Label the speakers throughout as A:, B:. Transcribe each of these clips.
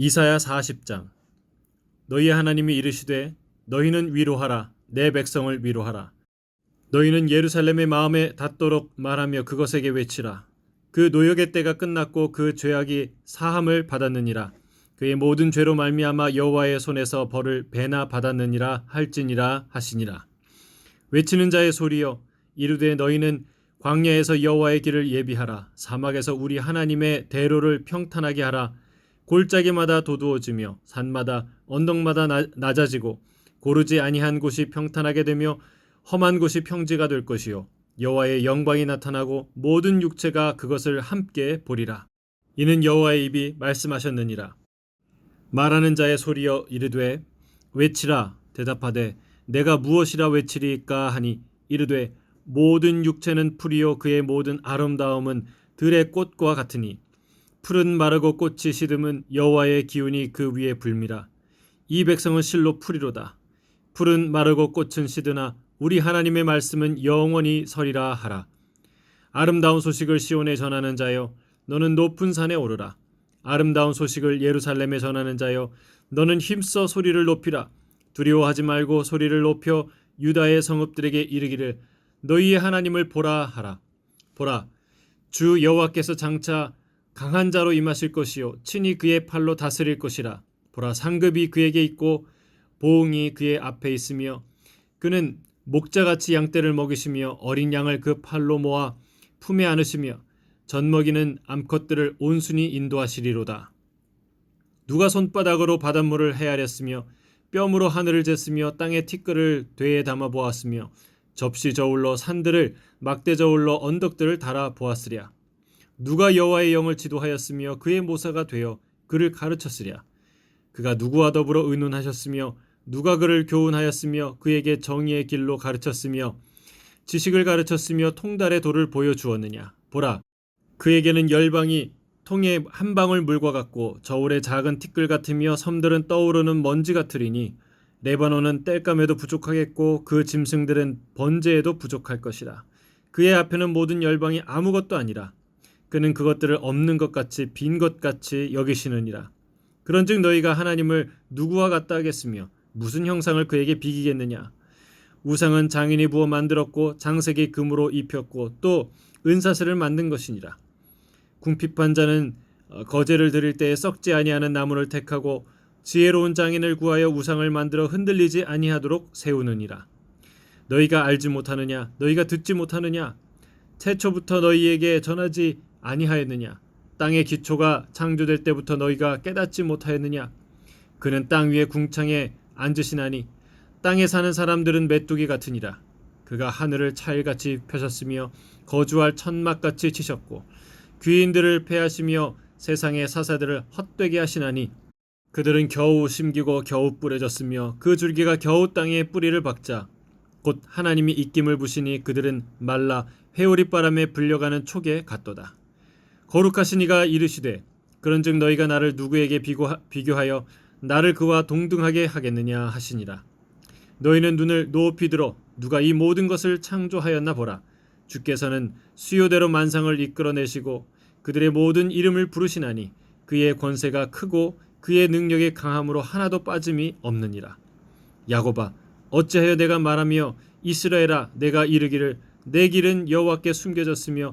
A: 이사야 40장. 너희의 하나님이 이르시되 너희는 위로하라 내 백성을 위로하라. 너희는 예루살렘의 마음에 닿도록 말하며 그것에게 외치라. 그 노역의 때가 끝났고 그 죄악이 사함을 받았느니라. 그의 모든 죄로 말미암아 여호와의 손에서 벌을 배나 받았느니라 할지니라 하시니라. 외치는 자의 소리여 이르되 너희는 광야에서 여호와의 길을 예비하라. 사막에서 우리 하나님의 대로를 평탄하게 하라 골짜기마다 도두어지며 산마다 언덕마다 나- 낮아지고 고르지 아니한 곳이 평탄하게 되며 험한 곳이 평지가 될 것이요. 여호와의 영광이 나타나고 모든 육체가 그것을 함께 보리라. 이는 여호와의 입이 말씀하셨느니라. 말하는 자의 소리여 이르되 외치라 대답하되 내가 무엇이라 외치리까 하니 이르되 모든 육체는 풀이요 그의 모든 아름다움은 들의 꽃과 같으니 풀은 마르고 꽃이 시듬은 여호와의 기운이 그 위에 불미라. 이 백성은 실로 풀이로다. 풀은 마르고 꽃은 시드나 우리 하나님의 말씀은 영원히 서리라 하라. 아름다운 소식을 시온에 전하는 자여 너는 높은 산에 오르라. 아름다운 소식을 예루살렘에 전하는 자여 너는 힘써 소리를 높이라. 두려워하지 말고 소리를 높여 유다의 성읍들에게 이르기를 너희의 하나님을 보라 하라. 보라 주 여호와께서 장차 강한 자로 임하실 것이요. 친히 그의 팔로 다스릴 것이라. 보라 상급이 그에게 있고 보응이 그의 앞에 있으며 그는 목자같이 양떼를 먹이시며 어린 양을 그 팔로 모아 품에 안으시며 젖먹이는 암컷들을 온순히 인도하시리로다. 누가 손바닥으로 바닷물을 헤아렸으며 뼘으로 하늘을 쟀으며 땅의 티끌을 되에 담아 보았으며 접시 저울로 산들을 막대 저울로 언덕들을 달아 보았으랴 누가 여호와의 영을 지도하였으며 그의 모사가 되어 그를 가르쳤으랴? 그가 누구와 더불어 의논하셨으며 누가 그를 교훈하였으며 그에게 정의의 길로 가르쳤으며 지식을 가르쳤으며 통달의 도를 보여주었느냐? 보라 그에게는 열방이 통에 한 방울 물과 같고 저울의 작은 티끌 같으며 섬들은 떠오르는 먼지 같으리니 레바논은 땔감에도 부족하겠고 그 짐승들은 번제에도 부족할 것이라. 그의 앞에는 모든 열방이 아무것도 아니라 그는 그것들을 없는 것 같이 빈 것 같이 여기시느니라. 그런즉 너희가 하나님을 누구와 같다 하겠으며 무슨 형상을 그에게 비기겠느냐? 우상은 장인이 부어 만들었고 장색이 금으로 입혔고 또 은사슬을 만든 것이니라. 궁핍한 자는 어, 거제를 드릴 때에 썩지 아니하는 나무를 택하고 지혜로운 장인을 구하여 우상을 만들어 흔들리지 아니하도록 세우느니라. 너희가 알지 못하느냐? 너희가 듣지 못하느냐? 태초부터 너희에게 전하지 아니하였느냐? 땅의 기초가 창조될 때부터 너희가 깨닫지 못하였느냐? 그는 땅 위에 궁창에 앉으시나니 땅에 사는 사람들은 메뚜기 같으니라. 그가 하늘을 차일같이 펴셨으며 거주할 천막같이 치셨고 귀인들을 패하시며 세상의 사사들을 헛되게 하시나니 그들은 겨우 심기고 겨우 뿌려졌으며 그 줄기가 겨우 땅에 뿌리를 박자 곧 하나님이 입김을 부시니 그들은 말라 회오리 바람에 불려가는 촉에 같도다 거룩하신 이가 이르시되 그런즉 너희가 나를 누구에게 비교하, 비교하여 나를 그와 동등하게 하겠느냐 하시니라. 너희는 눈을 높이 들어 누가 이 모든 것을 창조하였나 보라. 주께서는 수요대로 만상을 이끌어내시고 그들의 모든 이름을 부르시나니 그의 권세가 크고 그의 능력의 강함으로 하나도 빠짐이 없느니라. 야고바 어찌하여 내가 말하며 이스라엘아 내가 이르기를 내 길은 여호와께 숨겨졌으며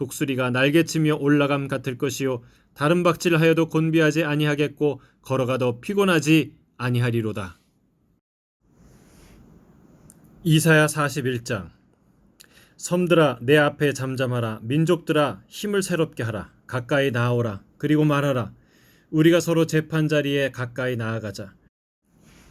A: 독수리가 날개치며 올라감 같을 것이요. 다른 박질을 하여도 곤비하지 아니하겠고 걸어가도 피곤하지 아니하리로다. 이사야 41장. 섬들아 내 앞에 잠잠하라. 민족들아 힘을 새롭게 하라. 가까이 나아오라. 그리고 말하라. 우리가 서로 재판 자리에 가까이 나아가자.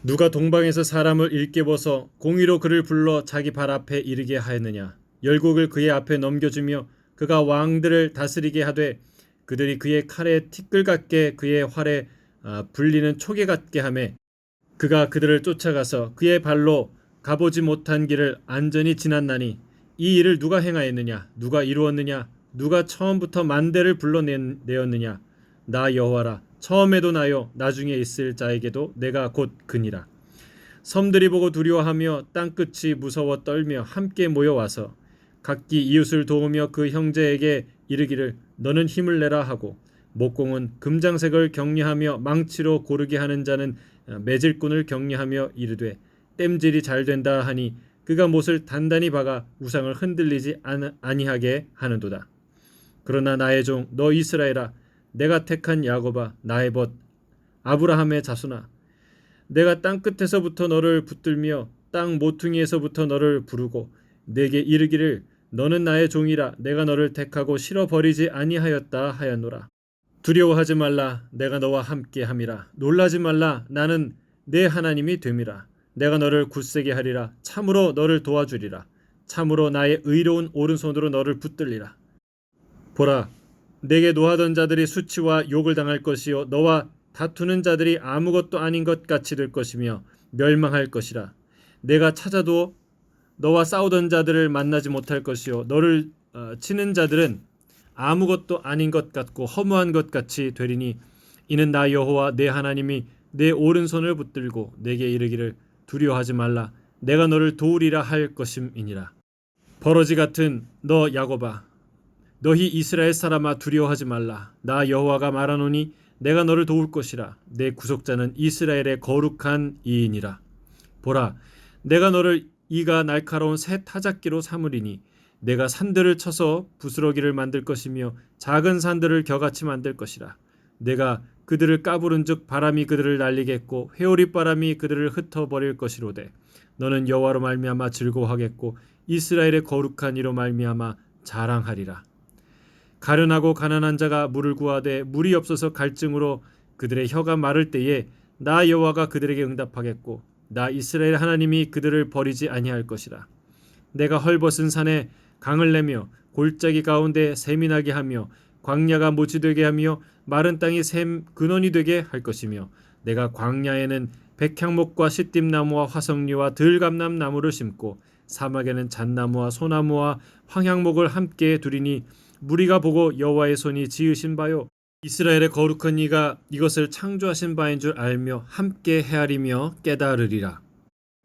A: 누가 동방에서 사람을 일깨워서 공의로 그를 불러 자기 발 앞에 이르게 하였느냐? 열국을 그의 앞에 넘겨주며 그가 왕들을 다스리게 하되 그들이 그의 칼에 티끌 같게 그의 활에 아, 불리는 초계 같게 하매 그가 그들을 쫓아가서 그의 발로 가보지 못한 길을 안전히 지났나니 이 일을 누가 행하였느냐? 누가 이루었느냐? 누가 처음부터 만대를 불러내었느냐? 나 여호와라 처음에도 나요. 나중에 있을 자에게도 내가 곧 그니라. 섬들이 보고 두려워하며 땅끝이 무서워 떨며 함께 모여와서 각기 이웃을 도우며 그 형제에게 이르기를 너는 힘을 내라 하고 목공은 금장색을 격려하며 망치로 고르게 하는 자는 매질꾼을 격려하며 이르되 땜질이 잘 된다 하니 그가 못을 단단히 박아 우상을 흔들리지 아니- 아니하게 하는도다. 그러나 나의 종 너 이스라엘아 내가 택한 야곱아 나의 벗 아브라함의 자손아 내가 땅 끝에서부터 너를 붙들며 땅 모퉁이에서부터 너를 부르고 내게 이르기를 너는 나의 종이라. 내가 너를 택하고 실어 버리지 아니하였다 하였노라. 두려워하지 말라. 내가 너와 함께 함이라. 놀라지 말라. 나는 내 하나님이 됨이라. 내가 너를 굳세게 하리라. 참으로 너를 도와주리라. 참으로 나의 의로운 오른손으로 너를 붙들리라. 보라 내게 노하던 자들이 수치와 욕을 당할 것이요. 너와 다투는 자들이 아무것도 아닌 것 같이 될 것이며 멸망할 것이라. 내가 찾아도 너와 싸우던 자들을 만나지 못할 것이요. 너를 어, 치는 자들은 아무것도 아닌 것 같고 허무한 것 같이 되리니 이는 나 여호와 내 하나님이 내 오른손을 붙들고 내게 이르기를 두려워하지 말라. 내가 너를 도우리라 할 것임이니라. 버러지 같은 너 야곱아 너희 이스라엘 사람아 두려워하지 말라. 나 여호와가 말하노니 내가 너를 도울 것이라. 내 구속자는 이스라엘의 거룩한 이인이라. 보라 내가 너를 이가 날카로운 새 타작기로 삼으리니 내가 산들을 쳐서 부스러기를 만들 것이며 작은 산들을 겨같이 만들 것이라. 내가 그들을 까부른즉 바람이 그들을 날리겠고 회오리 바람이 그들을 흩어버릴 것이로되 너는 여호와로 말미암아 즐거워하겠고 이스라엘의 거룩한 이로 말미암아 자랑하리라. 가련하고 가난한 자가 물을 구하되 물이 없어서 갈증으로 그들의 혀가 마를 때에 나 여호와가 그들에게 응답하겠고 나 이스라엘 하나님이 그들을 버리지 아니할 것이라. 내가 헐벗은 산에 강을 내며 골짜기 가운데 나게 하며 광야가 모지 되게 하며 마른 땅이 샘 근원이 되게 할 것이며 내가 광야에는 백향목과 시띠나무와 화석류와 들감남 나무를 심고 사막에는 잣나무와 소나무와 황향목을 함께 두리니 무리가 보고 여호와의 손이 지으신 바요 이스라엘의 거룩한 이가 이것을 창조하신 바인 줄 알며 함께 헤아리며 깨달으리라.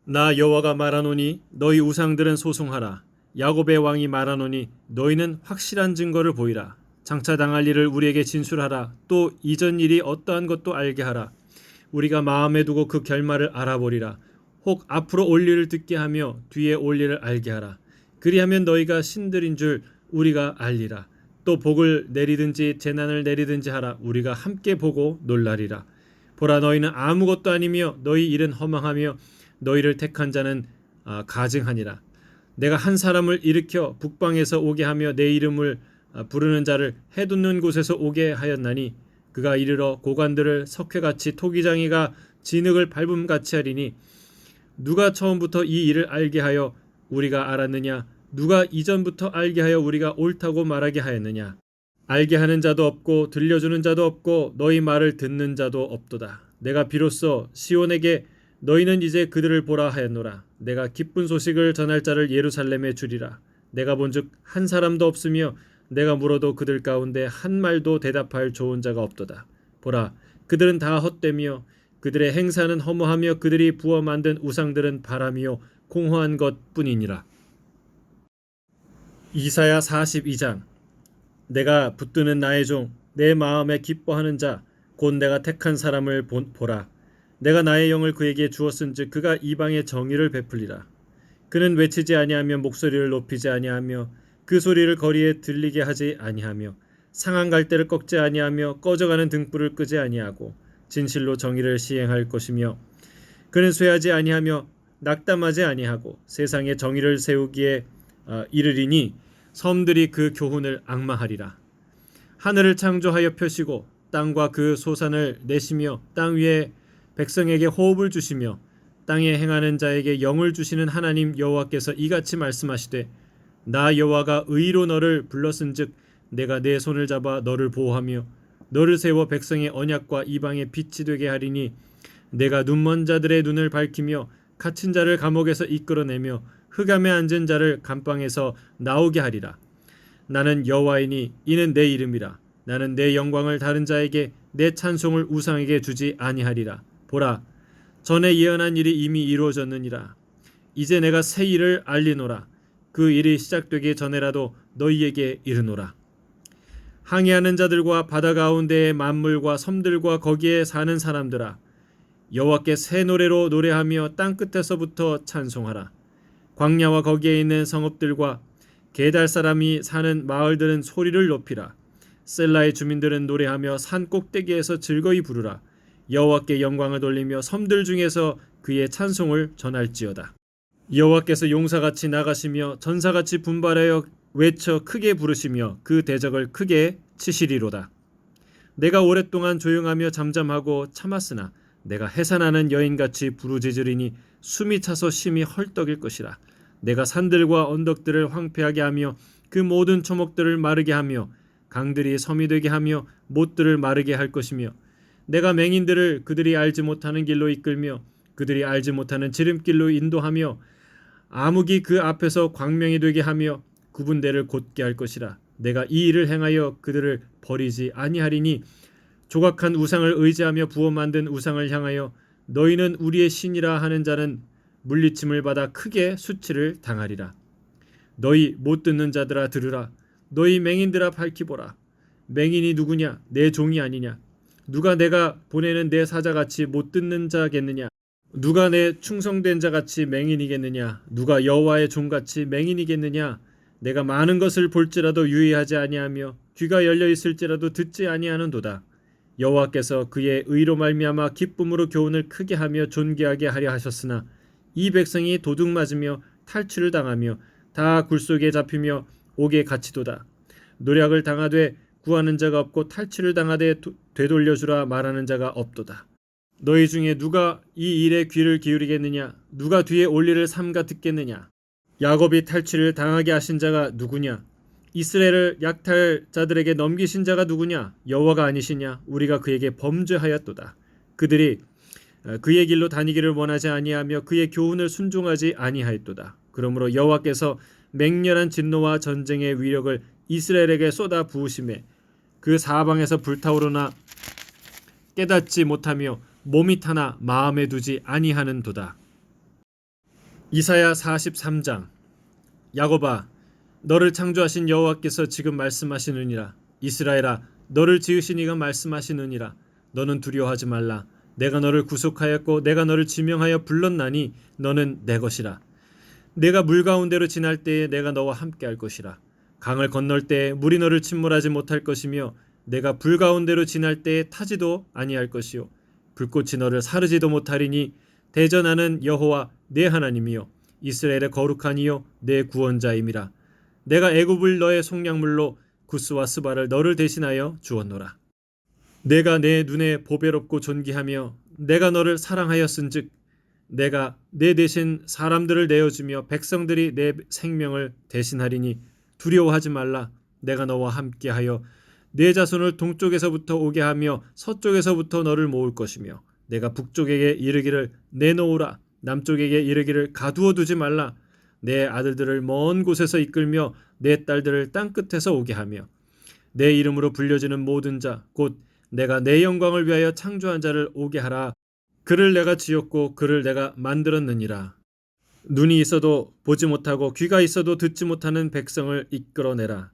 A: 나 여호와가 말하노니 너희 우상들은 소송하라. 야곱의 왕이 말하노니 너희는 확실한 증거를 보이라. 장차 당할 일을 우리에게 진술하라. 또 이전 일이 어떠한 것도 알게 하라. 우리가 마음에 두고 그 결말을 알아보리라. 혹 앞으로 올 일을 듣게 하며 뒤에 올 일을 알게 하라. 그리하면 너희가 신들인 줄 우리가 알리라 또 복을 내리든지 재난을 내리든지 하라. 우리가 함께 보고 놀라리라. 보라 너희는 아무것도 아니며 너희 일은 허망하며 너희를 택한 자는 아, 가증하니라. 내가 한 사람을 일으켜 북방에서 오게 하며 내 이름을 아, 부르는 자를 해돋는 곳에서 오게 하였나니 그가 이르러 고관들을 석회같이 토기장이가 진흙을 밟음같이 하리니 누가 처음부터 이 일을 알게 하여 우리가 알았느냐 누가 이전부터 알게 하여 우리가 옳다고 말하게 하였느냐? 알게 하는 자도 없고 들려주는 자도 없고 너희 말을 듣는 자도 없도다. 내가 비로소 시온에게 너희는 이제 그들을 보라 하였노라. 내가 기쁜 소식을 전할 자를 예루살렘에 주리라. 내가 본즉 한 사람도 없으며 내가 물어도 그들 가운데 한 말도 대답할 좋은 자가 없도다. 보라 그들은 다 헛되며 그들의 행사는 허무하며 그들이 부어 만든 우상들은 바람이요 공허한 것뿐이니라 이사야 42장. 내가 붙드는 나의 종 내 마음에 기뻐하는 자 곧 내가 택한 사람을 본- 보라. 내가 나의 영을 그에게 주었은즉 그가 이방의 정의를 베풀리라. 그는 외치지 아니하며 목소리를 높이지 아니하며 그 소리를 거리에 들리게 하지 아니하며 상한 갈대를 꺾지 아니하며 꺼져가는 등불을 끄지 아니하고 진실로 정의를 시행할 것이며 그는 쇠하지 아니하며 낙담하지 아니하고 세상에 정의를 세우기에 어, 이르리니 섬들이 그 교훈을 악마하리라. 하늘을 창조하여 펴시고 땅과 그 소산을 내시며 땅 위에 백성에게 호흡을 주시며 땅에 행하는 자에게 영을 주시는 하나님 여호와께서 이같이 말씀하시되 나 여호와가 의로 너를 불렀은즉 내가 내 손을 잡아 너를 보호하며 너를 세워 백성의 언약과 이방의 빛이 되게 하리니 내가 눈먼 자들의 눈을 밝히며 갇힌 자를 감옥에서 이끌어내며 흑암에 앉은 자를 감방에서 나오게 하리라. 나는 여호와이니 이는 내 이름이라. 나는 내 영광을 다른 자에게 내 찬송을 우상에게 주지 아니하리라. 보라, 전에 예언한 일이 이미 이루어졌느니라. 이제 내가 새 일을 알리노라. 그 일이 시작되기 전에라도 너희에게 이르노라. 항해하는 자들과 바다 가운데의 만물과 섬들과 거기에 사는 사람들아 여호와께 새 노래로 노래하며 땅 끝에서부터 찬송하라. 광야와 거기에 있는 성읍들과 게달 사람이 사는 마을들은 소리를 높이라. 셀라의 주민들은 노래하며 산 꼭대기에서 즐거이 부르라. 여호와께 영광을 돌리며 섬들 중에서 그의 찬송을 전할지어다. 여호와께서 용사같이 나가시며 전사같이 분발하여 외쳐 크게 부르시며 그 대적을 크게 치시리로다. 내가 오랫동안 조용하며 잠잠하고 참았으나 내가 해산하는 여인같이 부르짖으리니 숨이 차서 심히 헐떡일 것이라. 내가 산들과 언덕들을 황폐하게 하며 그 모든 초목들을 마르게 하며 강들이 섬이 되게 하며 못들을 마르게 할 것이며 내가 맹인들을 그들이 알지 못하는 길로 이끌며 그들이 알지 못하는 지름길로 인도하며 암흑이 그 앞에서 광명이 되게 하며 구분대를 곧게 할 것이라 내가 이 일을 행하여 그들을 버리지 아니하리니 조각한 우상을 의지하며 부어 만든 우상을 향하여 너희는 우리의 신이라 하는 자는 물리침을 받아 크게 수치를 당하리라. 너희 못 듣는 자들아 들으라. 너희 맹인들아 밝히보라. 맹인이 누구냐? 내 종이 아니냐? 누가 내가 보내는 내 사자같이 못 듣는 자겠느냐? 누가 내 충성된 자같이 맹인이겠느냐? 누가 여호와의 종같이 맹인이겠느냐? 내가 많은 것을 볼지라도 유의하지 아니하며 귀가 열려 있을지라도 듣지 아니하는도다 여호와께서 그의 의로 말미암아 기쁨으로 교훈을 크게 하며 존귀하게 하려 하셨으나 이 백성이 도둑 맞으며 탈취를 당하며 다 굴속에 잡히며 옥에 갇히도다. 노력을 당하되 구하는 자가 없고 탈취를 당하되 도- 되돌려 주라 말하는 자가 없도다. 너희 중에 누가 이 일에 귀를 기울이겠느냐? 누가 뒤에 올리를 삼가 듣겠느냐? 야곱이 탈취를 당하게 하신 자가 누구냐 이스라엘을 약탈 자들에게 넘기신 자가 누구냐? 여호와가 아니시냐? 우리가 그에게 범죄하였도다. 그들이 어, 그의 길로 다니기를 원하지 아니하며 그의 교훈을 순종하지 아니하였도다. 그러므로 여호와께서 맹렬한 진노와 전쟁의 위력을 이스라엘에게 쏟아 부으심에 그 사방에서 불타오르나 깨닫지 못하며 몸이 타나 마음에 두지 아니하는도다. 이사야 43장. 야곱아 너를 창조하신 여호와께서 지금 말씀하시느니라. 이스라엘아 너를 지으신 이가 말씀하시느니라. 너는 두려워하지 말라. 내가 너를 구속하였고 내가 너를 지명하여 불렀나니 너는 내 것이라. 내가 물 가운데로 지날 때에 내가 너와 함께 할 것이라. 강을 건널 때에 물이 너를 침몰하지 못할 것이며 내가 불 가운데로 지날 때에 타지도 아니할 것이요. 불꽃이 너를 사르지도 못하리니 대전하는 여호와 내 하나님이요. 이스라엘의 거룩한 이요 내 구원자임이라 내가 애굽을 너의 속량물로 구스와 스바를 너를 대신하여 주었노라. 내가 내 눈에 보배롭고 존귀하며 내가 너를 사랑하였은즉 내가 내 대신 사람들을 내어주며 백성들이 내 생명을 대신하리니 두려워하지 말라. 내가 너와 함께하여 내 자손을 동쪽에서부터 오게 하며 서쪽에서부터 너를 모을 것이며 내가 북쪽에게 이르기를 내놓으라. 남쪽에게 이르기를 가두어 두지 말라 내 아들들을 먼 곳에서 이끌며 내 딸들을 땅 끝에서 오게 하며 내 이름으로 불려지는 모든 자 곧 내가 내 영광을 위하여 창조한 자를 오게 하라. 그를 내가 지었고 그를 내가 만들었느니라. 눈이 있어도 보지 못하고 귀가 있어도 듣지 못하는 백성을 이끌어내라.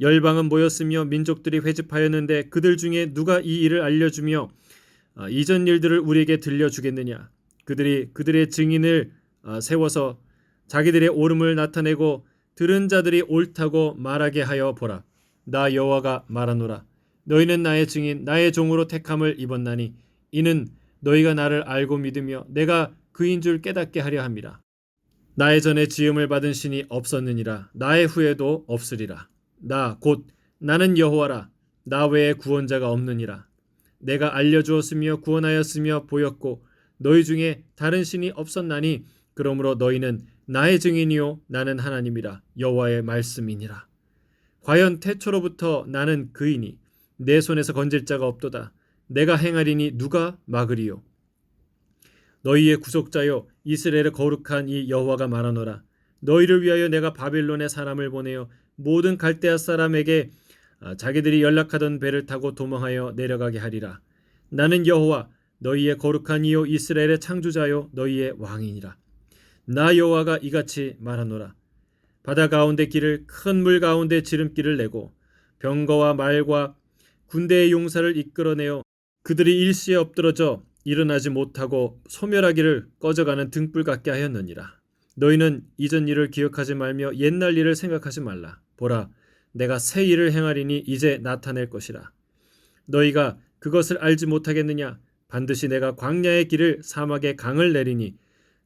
A: 열방은 모였으며 민족들이 회집하였는데 그들 중에 누가 이 일을 알려주며 아, 이전 일들을 우리에게 들려주겠느냐? 그들이 그들의 증인을 아, 세워서 자기들의 옳음을 나타내고 들은 자들이 옳다고 말하게 하여 보라. 나 여호와가 말하노라. 너희는 나의 증인 나의 종으로 택함을 입었나니 이는 너희가 나를 알고 믿으며 내가 그인 줄 깨닫게 하려 함이라. 나의 전에 지음을 받은 신이 없었느니라. 나의 후에도 없으리라. 나 곧 나는 여호와라. 나 외에 구원자가 없느니라. 내가 알려주었으며 구원하였으며 보였고 너희 중에 다른 신이 없었나니 그러므로 너희는 나의 증인이요 나는 하나님이라 여호와의 말씀이니라. 과연 태초로부터 나는 그이니 내 손에서 건질 자가 없도다. 내가 행하리니 누가 막으리요? 너희의 구속자여 이스라엘의 거룩한 이 여호와가 말하노라. 너희를 위하여 내가 바벨론에 사람을 보내어 모든 갈대아 사람에게 아, 자기들이 연락하던 배를 타고 도망하여 내려가게 하리라. 나는 여호와 너희의 거룩한 이요 이스라엘의 창조자요 너희의 왕이니라 나 여호와가 이같이 말하노라 바다 가운데 길을 큰 물 가운데 지름길을 내고 병거와 말과 군대의 용사를 이끌어내어 그들이 일시에 엎드러져 일어나지 못하고 소멸하기를 꺼져가는 등불 같게 하였느니라. 너희는 이전 일을 기억하지 말며 옛날 일을 생각하지 말라. 보라, 내가 새 일을 행하리니 이제 나타낼 것이라. 너희가 그것을 알지 못하겠느냐? 반드시 내가 광야의 길을 사막의 강을 내리니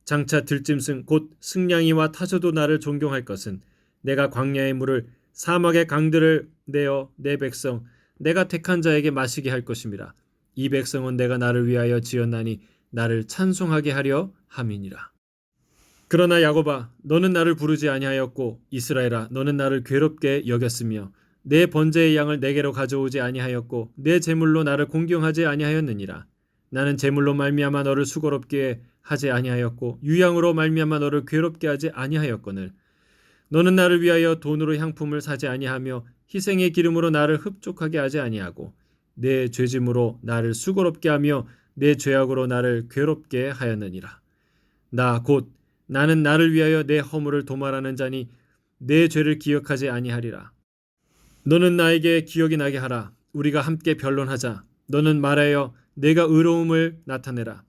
A: 장차 들짐승 곧 승냥이와 타조도 나를 존경할 것은 내가 광야의 물을 사막의 강들을 내어 내 백성 내가 택한 자에게 마시게 할 것임이라. 이 백성은 내가 나를 위하여 지었나니 나를 찬송하게 하려 함이니라. 그러나 야곱아 너는 나를 부르지 아니하였고 이스라엘아 너는 나를 괴롭게 여겼으며 내 번제의 양을 내게로 가져오지 아니하였고 내 제물로 나를 공경하지 아니하였느니라. 나는 제물로 말미암아 너를 수고롭게 하지 아니하였고 유양으로 말미암아 너를 괴롭게 하지 아니하였거늘 너는 나를 위하여 돈으로 향품을 사지 아니하며 희생의 기름으로 나를 흡족하게 하지 아니하고 내 죄짐으로 나를 수고롭게 하며 내 죄악으로 나를 괴롭게 하였느니라. 나 곧 나는 나를 위하여 내 허물을 도말하는 자니 내 죄를 기억하지 아니하리라. 너는 나에게 기억이 나게 하라. 우리가 함께 변론하자. 너는 말하여 내가 의로움을 나타내라.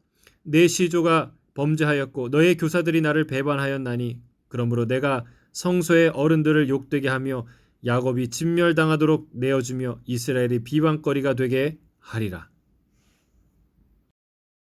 A: 내 시조가 범죄하였고 너의 교사들이 나를 배반하였나니 그러므로 내가 성소의 어른들을 욕되게 하며 야곱이 진멸당하도록 내어주며 이스라엘이 비방거리가 되게 하리라.